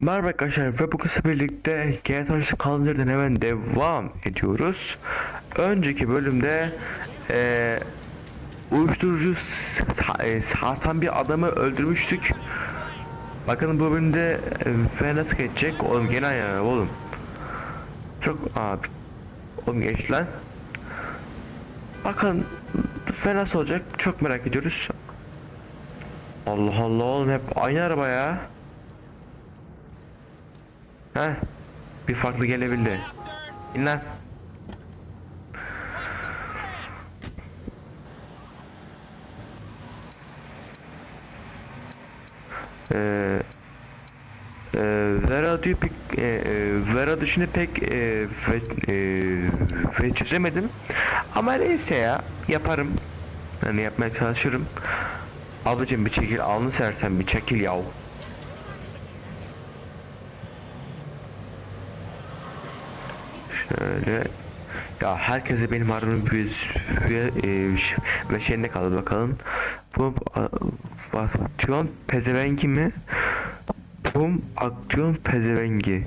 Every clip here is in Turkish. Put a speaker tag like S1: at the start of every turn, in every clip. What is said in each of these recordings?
S1: Merhaba arkadaşlar ve bugün sizinle birlikte GTA kaldığımız yerden hemen devam ediyoruz. Önceki bölümde eee uyuşturucu e, satan bir adamı öldürmüştük. Bakın bu bölümde e, nasıl geçecek? Oğlum gene araba oğlum. Çok abi. Oğlum geç lan. Bakın ve nasıl olacak? Çok merak ediyoruz. Allah Allah oğlum hep aynı araba ya. Heh. Bir farklı gelebildi. İn lan. Eee e, Vera diyor pek e, e, Vera dışını pek e, ve, e, ve çözemedim ama neyse ya yaparım yani yapmaya çalışırım ablacım bir çekil alnı sersen bir çekil yav Şöyle ya herkese benim aramın bir ve, e, ve kaldı bakalım. Bu a- aksiyon pezevengi mi? Bum aksiyon pezevengi.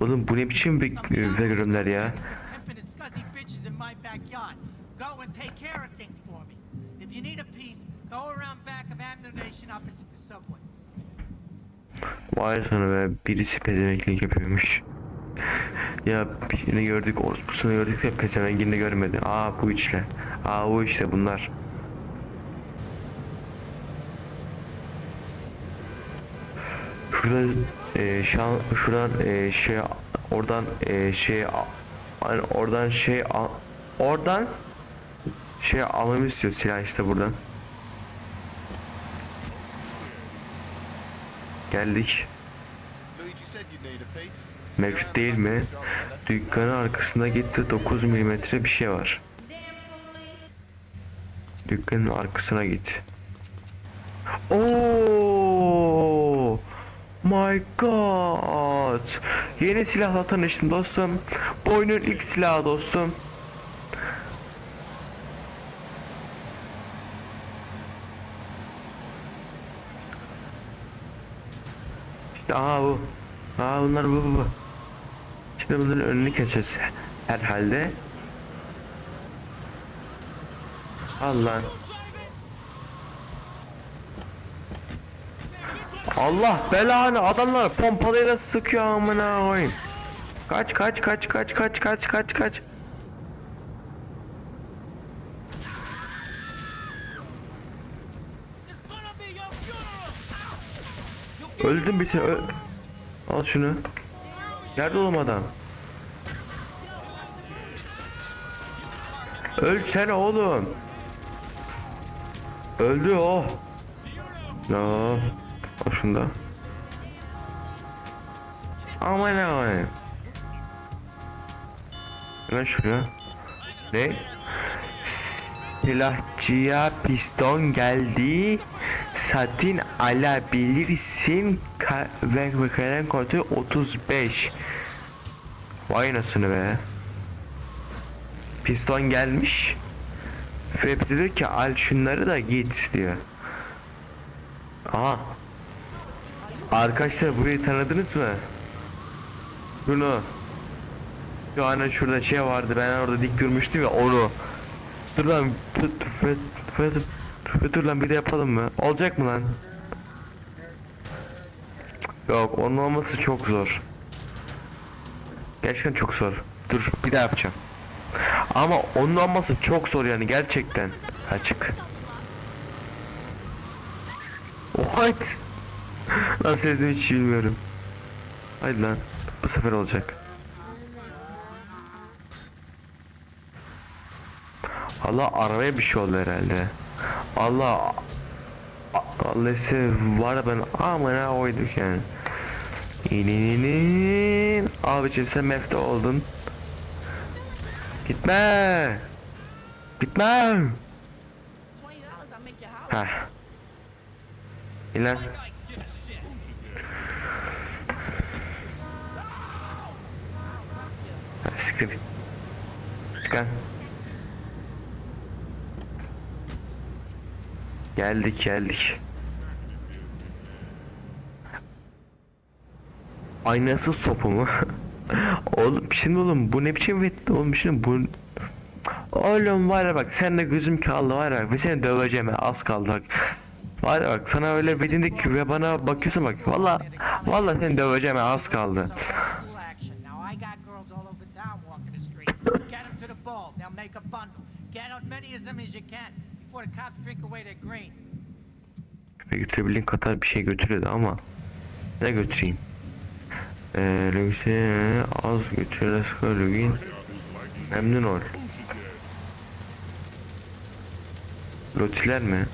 S1: Oğlum bu ne biçim bir e, verimler ya? Vay sana be birisi pezevenklik yapıyormuş. Ya birini gördük orospusunu gördük de pezevengini görmedi. Aa bu işte. Aa bu işte bunlar. Şurada e, şu an şuradan e, şey oradan e, şey hani oradan şey a- oradan şey almamı istiyor silah işte buradan. Geldik.
S2: Luigi said you'd need a piece.
S1: Mevcut değil mi? Dükkanın arkasında gitti 9 milimetre bir şey var. Dükkanın arkasına git. Oo! My God! Yeni silahla tanıştım dostum. Bu oyunun ilk silahı dostum. İşte aha bu. Aa bunlar bu bu bu. Şimdi bunların önünü keseceğiz herhalde. Al lan. Allah belanı adamlar pompalıyla sıkıyor amına koyayım. Kaç kaç kaç kaç kaç kaç kaç kaç. Öldüm bir öl. Al şunu. Nerede oğlum adam? Ölsene oğlum. Öldü o. No. O şunda. Aman ne koyayım. Lan şuraya. Ne? Silahçıya piston geldi. Satın alabilirsin. Ve kalem kodu 35. Vay nasını be. Piston gelmiş. Bize diyor ki al şunları da git diyor. Aha. Arkadaşlar burayı tanıdınız mı? Bunu. Şu an şurada şey vardı ben orada dik durmuştum ya onu. Dur lan dur, dur, dur, dur, lan bir de yapalım mı? Olacak mı lan? Yok onun olması çok zor. Gerçekten çok zor. Dur bir daha yapacağım. Ama onun olması çok zor yani gerçekten. Açık. What? Nasıl ezdim hiç bilmiyorum. Haydi lan. Bu sefer olacak. Allah arabaya bir şey oldu herhalde. Allah Allah ise var ben amına koyduk yani. İninin abicim sen mefte oldun. Gitme. Gitme.
S3: twenty dollars, I'll make your house.
S1: Heh. İn lan. Ha, Siktir git. Çıkan. Geldik geldik. aynasız sopu mu? oğlum şimdi oğlum bu ne biçim vetti oğlum şimdi bu Oğlum var ya bak sen de gözüm kaldı var ya ve seni döveceğim az kaldı bak. Var ya bak sana öyle vedindik ve bana bakıyorsun bak valla valla seni döveceğim az kaldı. Ve götürebildiğin kadar bir şey götürüyordu ama ne götüreyim? Eee Lucy az götür Let's go Lugin Memnun ol. Lotiler mi?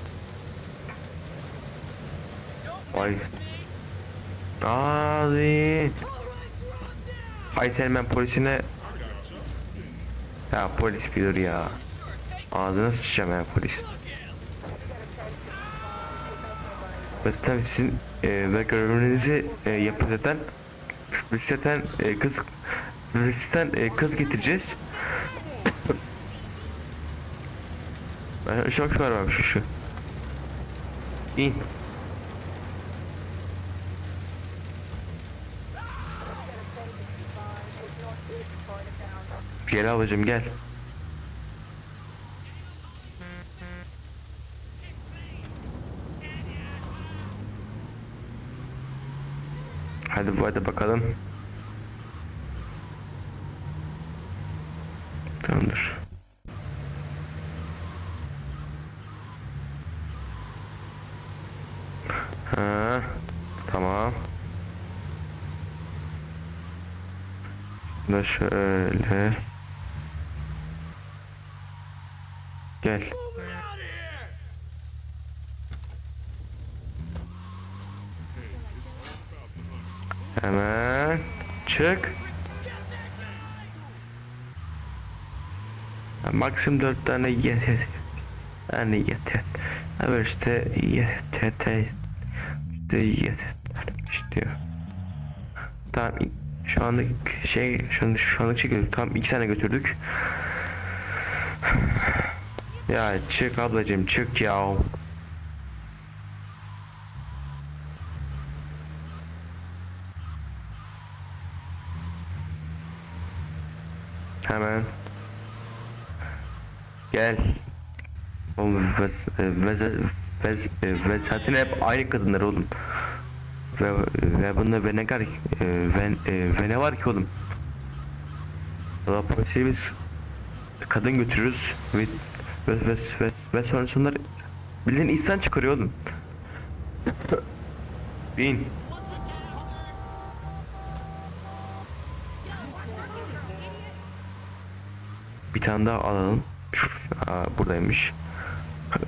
S1: Vay Hadi. Hay sen ben polisine Ya polis bir dur ya Ağzına sıçacağım ya polis. Zaten sizin e, ve görevinizi e, yapın zaten Riseten e, kız Riseten e, kız getireceğiz. Ben şu var bak şu şu. İn. Gel ablacım gel Hadi hadi bakalım. Tamamdır. Ha, tamam. Da şöyle. Gel. Hemen çık. Maksimum dört tane yeter. Yani yeter. Evet işte yeter. İşte yeter. İşte. Tamam şu anlık şey şu an şu anlık çekiyoruz. Tamam iki tane götürdük. Ya çık ablacığım çık ya. Hemen. Gel. Oğlum ve, ve, ve, ve zaten hep aynı kadınlar oğlum. Ve, ve bunda ve ne ki- e, ve, e, ve ne var ki oğlum? Valla polisiye biz kadın götürürüz ve ve, ve, ve, ve sonra sonlar bildiğin insan çıkarıyor oğlum. Bin. Bir tane daha alalım. Aa, buradaymış.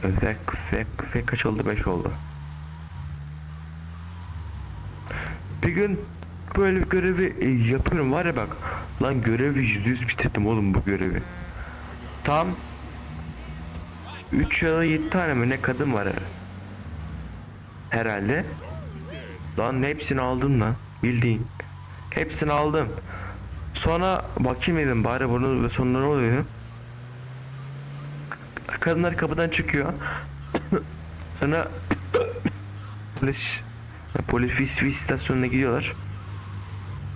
S1: Ve, ve, ve kaç oldu? 5 oldu. Bir gün böyle bir görevi e, yapıyorum var ya bak. Lan görevi yüzde yüz bitirdim oğlum bu görevi. Tam 3 ya da 7 tane mi ne kadın var herhalde. Lan hepsini aldım lan bildiğin. Hepsini aldım. Sonra bakayım dedim bari bunu ve sonra ne oluyor. Kadınlar kapıdan çıkıyor. sonra polis polis istasyonuna gidiyorlar.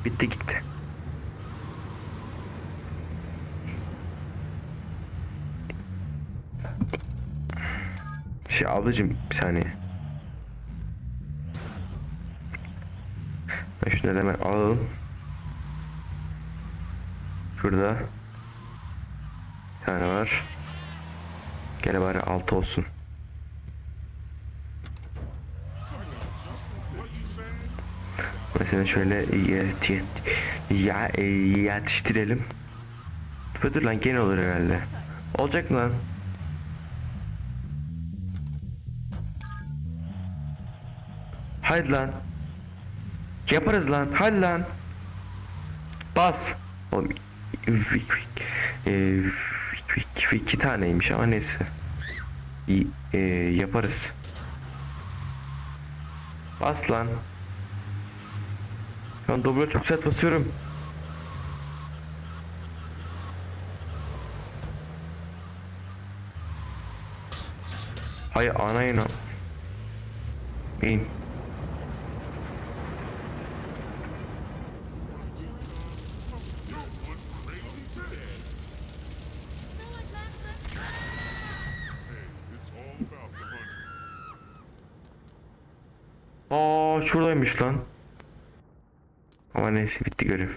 S1: Bitti gitti. Şey ablacım bir saniye. Ben şunları hemen alalım. Şurada. Bir tane var. Gene bari altı olsun. Mesela şöyle e, yetiştirelim. Dur lan gene olur herhalde. Olacak mı lan? Haydi lan. Yaparız lan. Hadi lan. Bas. Oğlum vik iki taneymiş ama neyse. Ee, yaparız. Bas lan. An dobra çok sert basıyorum. Hay ana yine. İn. Aa şuradaymış lan. Ama neyse bitti görev.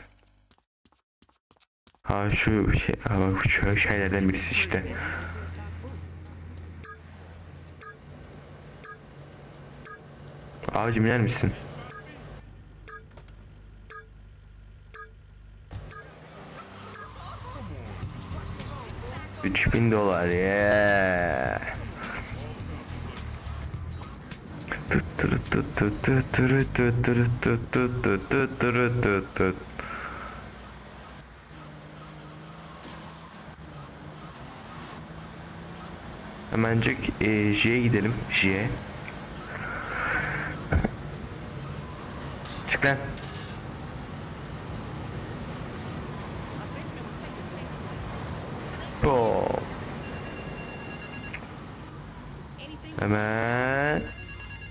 S1: Ha şu şey, ha bak şu şeylerden birisi işte. Abicim iner misin? Üç bin dolar yeah. Hemencik e, J'ye gidelim. J. Çık lan.
S3: Anything?
S1: Hemen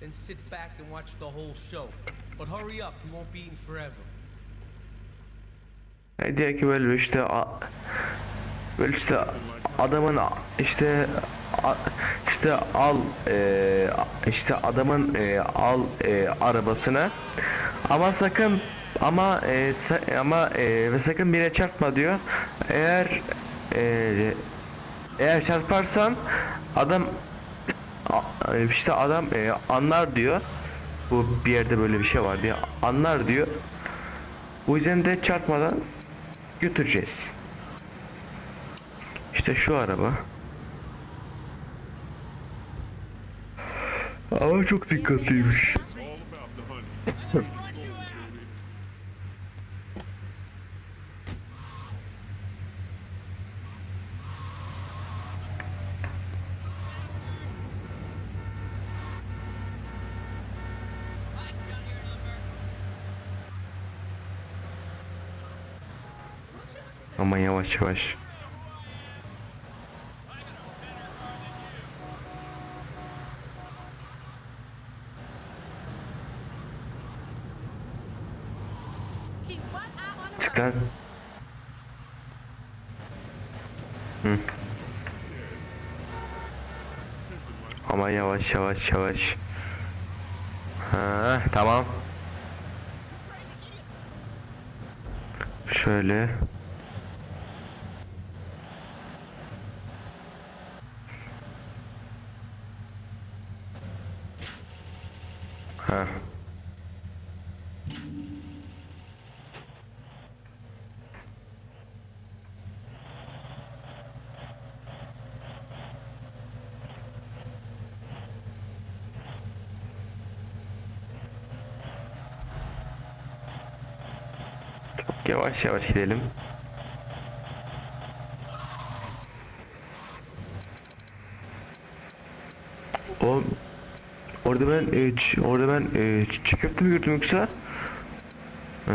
S4: Then sit back and watch the whole show. But hurry up, you won't be eating forever.
S1: Diyor ki böyle işte böyle işte adamın işte işte al e, işte adamın e, al e, arabasını ama sakın ama e, sa- ama e, ve sakın birine çarpma diyor. Eğer e, eğer çarparsan adam işte adam e, anlar diyor. Bu bir yerde böyle bir şey var diye anlar diyor. Bu yüzden de çarpmadan götüreceğiz. İşte şu araba. Ama çok dikkatliymiş. Ama yavaş yavaş.
S3: Keep one eye on the
S1: Çık lan. Hı. Ama yavaş yavaş yavaş. Ha, tamam. Şöyle. Ha. Çok yavaş yavaş gidelim. O orada ben e, orada ben e, çiğ mi gördüm yoksa? Heh,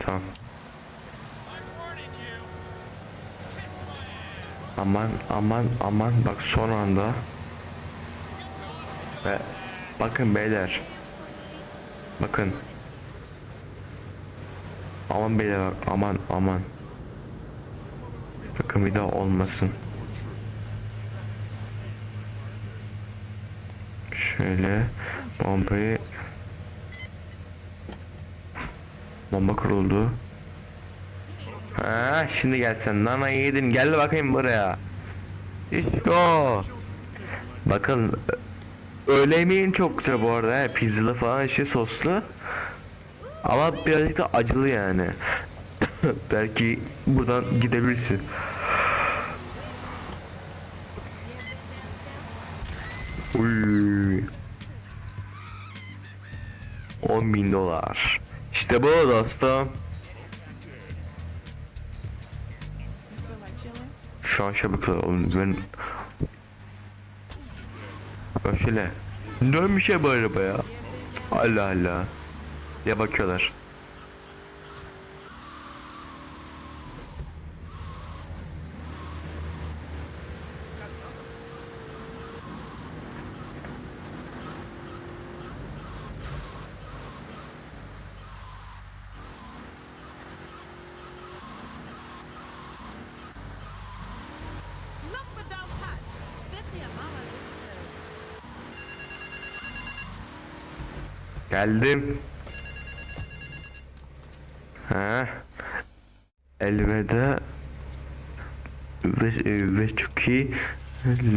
S1: tamam. Aman aman aman bak son anda ve bakın beyler. Bakın. Aman beyler aman aman. Bakın bir daha olmasın. Şöyle bombayı bomba kuruldu. Ha şimdi gelsen nana yedin gel bakayım buraya. İşte o. Bakın öğle yemeğin çok güzel bu arada. He. Pizzalı falan işte soslu. Ama birazcık da acılı yani. Belki buradan gidebilirsin. Uy. 10 bin dolar. İşte bu dostum. Şu an şey bakıyorum ben Şöyle Dönmüş ya bu araba ya Allah Allah. Ya bakıyorlar Geldim Ha Elveda ve, ve çok iyi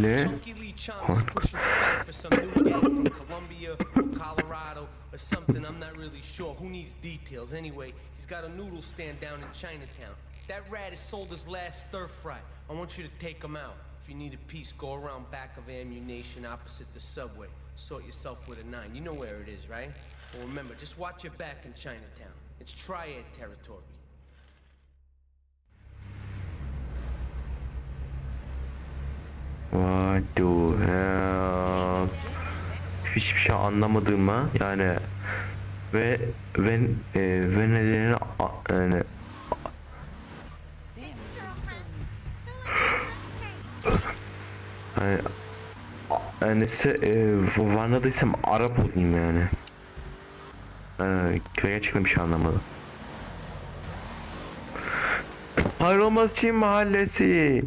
S1: le
S4: Chunky Lee Chong is pushing back for some new gang from Colombia, Colorado, or something. I'm not really sure. Who needs details? Anyway, he's got a noodle stand down in Chinatown. That rat has sold his last stir fry. I want you to take him out. If you need a piece, go around back of ammunition opposite the subway. Sort yourself with a nine. You know where it is, right? Well, remember, just watch your back in Chinatown. It's triad territory.
S1: What the hell? Hiçbir şey anlamadığıma yani ve ve e, ve nedenini yani yani a- yani se, e, anladıysam Arap olayım yani. Yani gerçekten bir şey anlamadım. Ayrılmaz Çin mahallesi.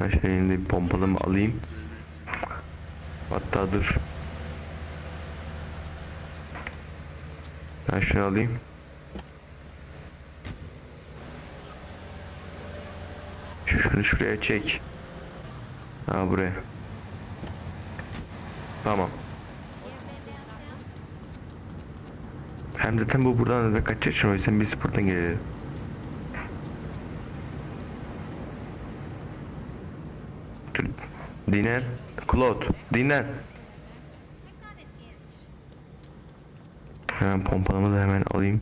S1: Ben şöyle bir pompalımı alayım. Hatta dur. Ben şunu alayım. Şu- Şunu şuraya çek. Ha buraya. Tamam. Hem zaten bu buradan da kaçacak için o yüzden biz buradan gelelim. Dinlen. Claude. Dinlen. Hemen pompalımı da hemen alayım.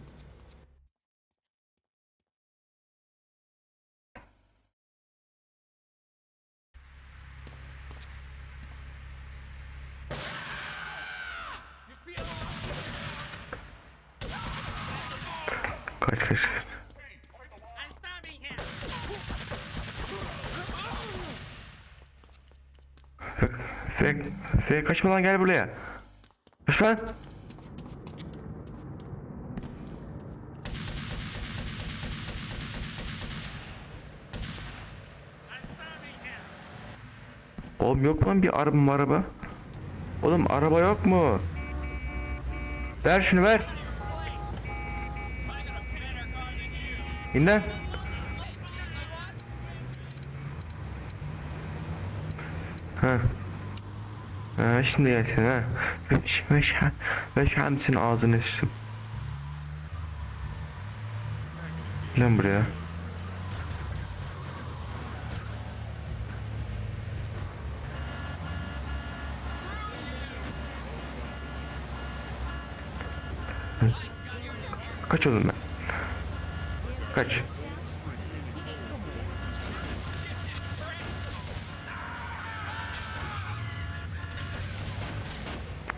S1: Kaç kaç kaç. Fek, Fek kaçma lan gel buraya. Kaç lan. Oğlum yok mu bir araba araba? Oğlum araba yok mu? Ver şunu ver. İn lan. Ha. Ha şimdi gelsin ha. Ve, şa- ve şamsın ağzını sıçtım. Lan buraya. Kaç oğlum ben? Kaç?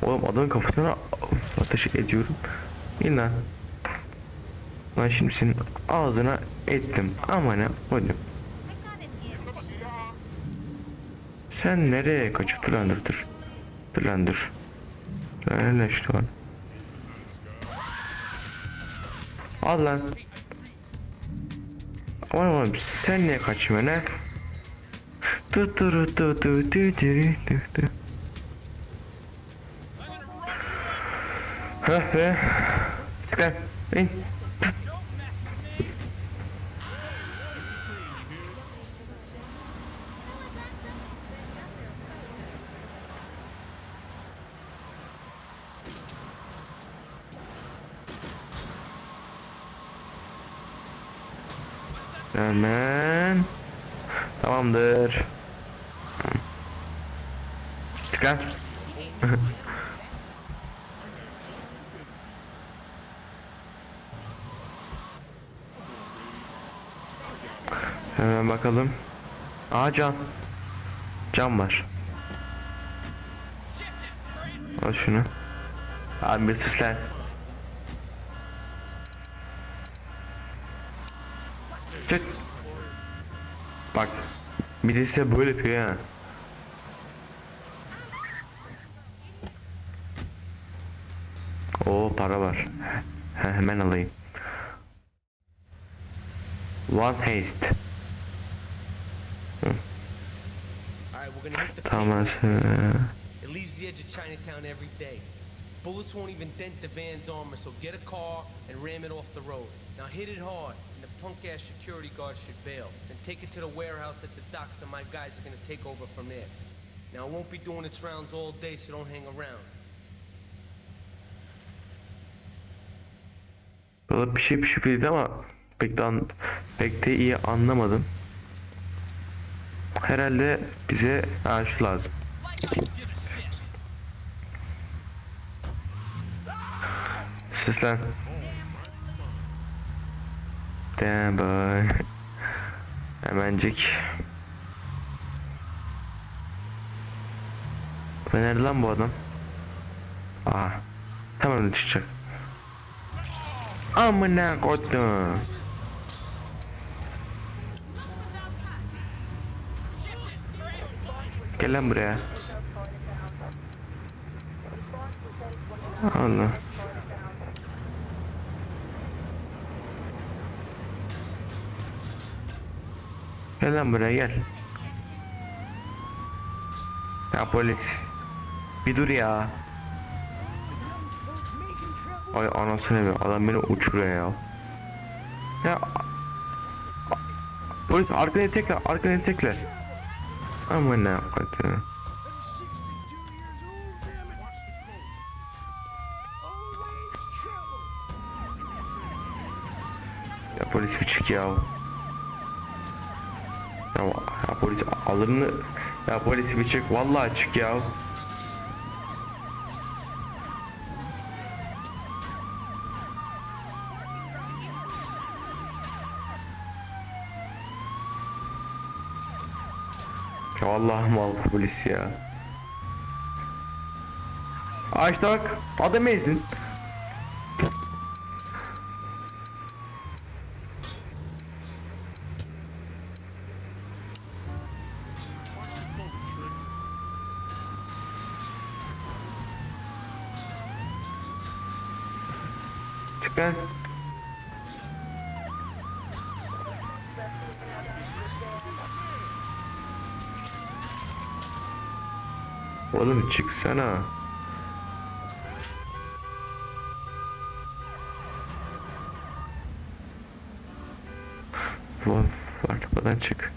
S1: Oğlum adamın kafasına ateş ediyorum. İn lan. Şimdi senin ağzına ettim. Ama ne oğlum. Sen nereye kaçıp dur dur dur. Dur işte lan. Al lan. Aman oğlum sen niye kaçmıyorsun ha? Tu tu tu tu tu tu tu tu. Heh be. Çıkar. İn. Hemen. Tamamdır. Çıkar. Hemen bakalım. Aa can. Can var. Al şunu. Abi bir sislen. Çık. Bak. Bir de size böyle yapıyor ha. Oo para var. He, hemen alayım. One haste. E,
S4: It leaves the edge of Chinatown every day. Bullets won't even dent the van's armor, so get a car and ram it off the road. Now hit it hard, and the punk-ass security guard should bail. Then take it to the warehouse at the docks, and my guys are gonna take over from there. Now it won't be doing its rounds all day, so don't hang around.
S1: Şey bir şey dedi ama pek de, an- pek de iyi anlamadım. Herhalde bize ha, şu lazım. Seslen. Damn boy. Hemencik. Nerede lan bu adam? Aa. Tam önüne çıkacak. Amına koydum. Gel lan buraya. Allah. Gel lan buraya gel. Ya polis. Bir dur ya. Ay anasını be adam beni uçuruyor ya. Ya Polis arkaya tekle arkaya tekle. Aman ne koydum. Ya polis bir çık ya. Ya, ya polis alırını ya polis bir çık vallahi çık ya. Ya Allah'ım mal polis ya. Bak adam ezin. Çık lan. Oğlum çıksana. Vaf, arabadan çık.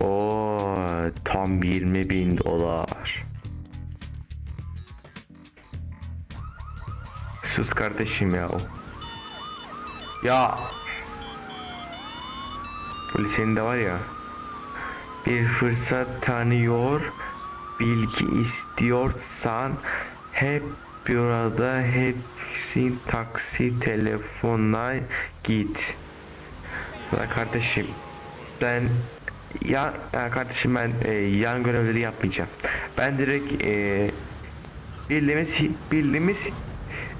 S1: Oo, tam 20 bin dolar. Sus kardeşim ya. Ya. Polisin de var ya. Bir fırsat tanıyor, bilgi istiyorsan hep burada hepsi taksi telefonla git. La kardeşim ben ya, ya kardeşim ben e, yan görevleri yapmayacağım. Ben direkt e, bildiğimiz bildiğimiz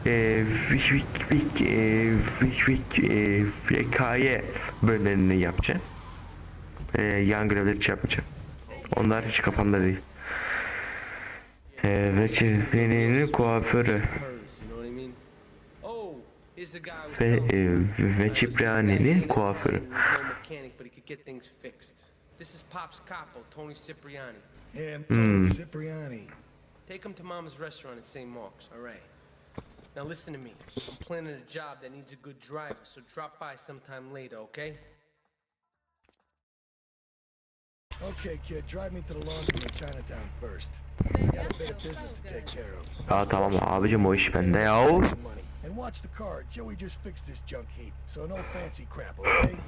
S1: e, vik vik vik e, vik e, bölümlerini yapacağım. E, yan görevleri hiç yapmayacağım. Onlar hiç kafamda değil. E, ve çizmenin kuaförü ve, e, ve Cipriani'nin kuaförü.
S4: This is Pop's capo, Tony Cipriani.
S5: Yeah, I'm Tony Cipriani.
S4: Take him to Mama's restaurant at St. Mark's. All right. Now listen to me. I'm planning a job that needs a good driver, so drop by sometime later, okay?
S5: Okay, kid, drive me to the laundry in Chinatown first. I got a bit of business to take care of.
S1: Ah, ya tamam abicim o iş bende ya.
S5: And watch the car. Joey just fixed this junk heap, so no fancy crap, okay?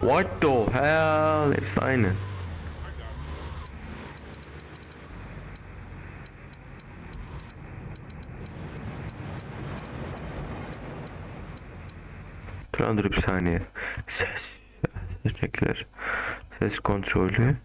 S1: What the hell? Hepsi aynı. Lan, dur saniye. Ses. Seçenekler. Ses kontrolü.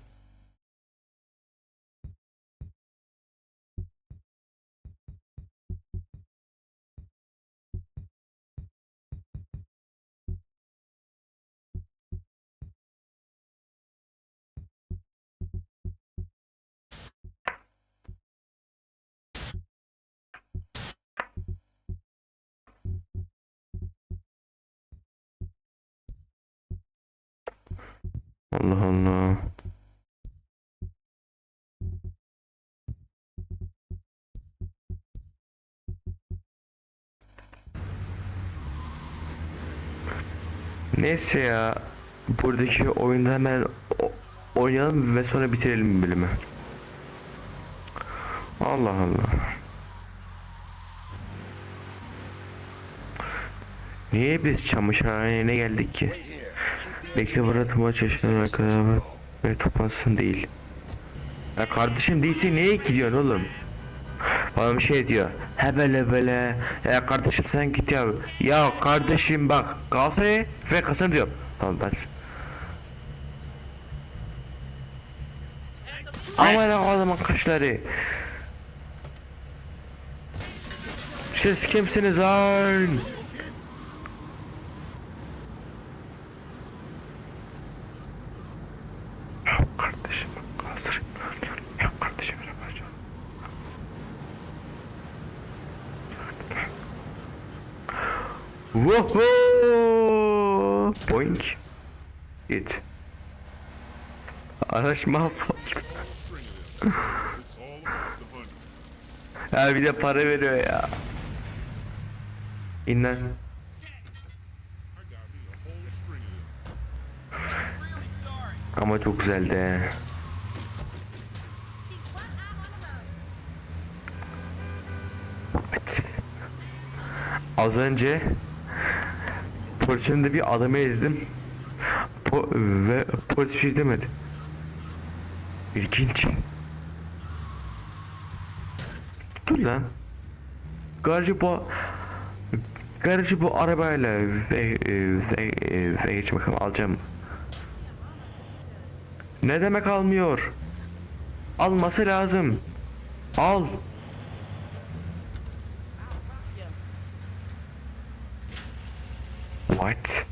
S1: Allah Allah. Neyse ya. Buradaki oyunda hemen oynayalım ve sonra bitirelim bölümü. Allah Allah. Niye biz çamaşırhaneye geldik ki? Bekle burada maç yaşanana kadar. Ve toplansın değil. Ya kardeşim değilse niye gidiyorsun oğlum? Bana bir şey diyor. He böyle böyle. Ya kardeşim sen git ya. Ya kardeşim bak. Galatasaray ve kasını diyor. Tamam ben. Aman adamın kaşları. Siz kimsiniz lan? Yok kardeşim. Galatasaray. Yok kardeşim. yapacağım. Woohoo! Boink. Git. Araç mahvoldu. ya bir de para veriyor ya. İn. Ama çok güzeldi. Evet. Az önce polisin önünde bir adamı ezdim. Po ve polis bir şey demedi. İlginç. Dur lan. Garajı bu Garajı bu arabayla ve ve ve geç bakalım alacağım. Ne demek almıyor? Alması lazım. Al. What?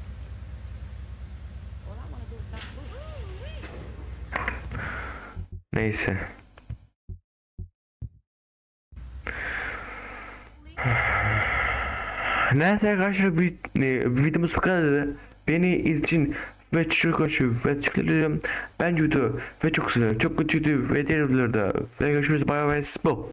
S1: Neyse. Neyse arkadaşlar vid- videomuz bu kadardı. Beni için ve çok hoşu ve çıkıyorum. Ben YouTube ve çok güzel, çok kötüydü ve diğer videolarda ve görüşürüz. Bye bye. Bu.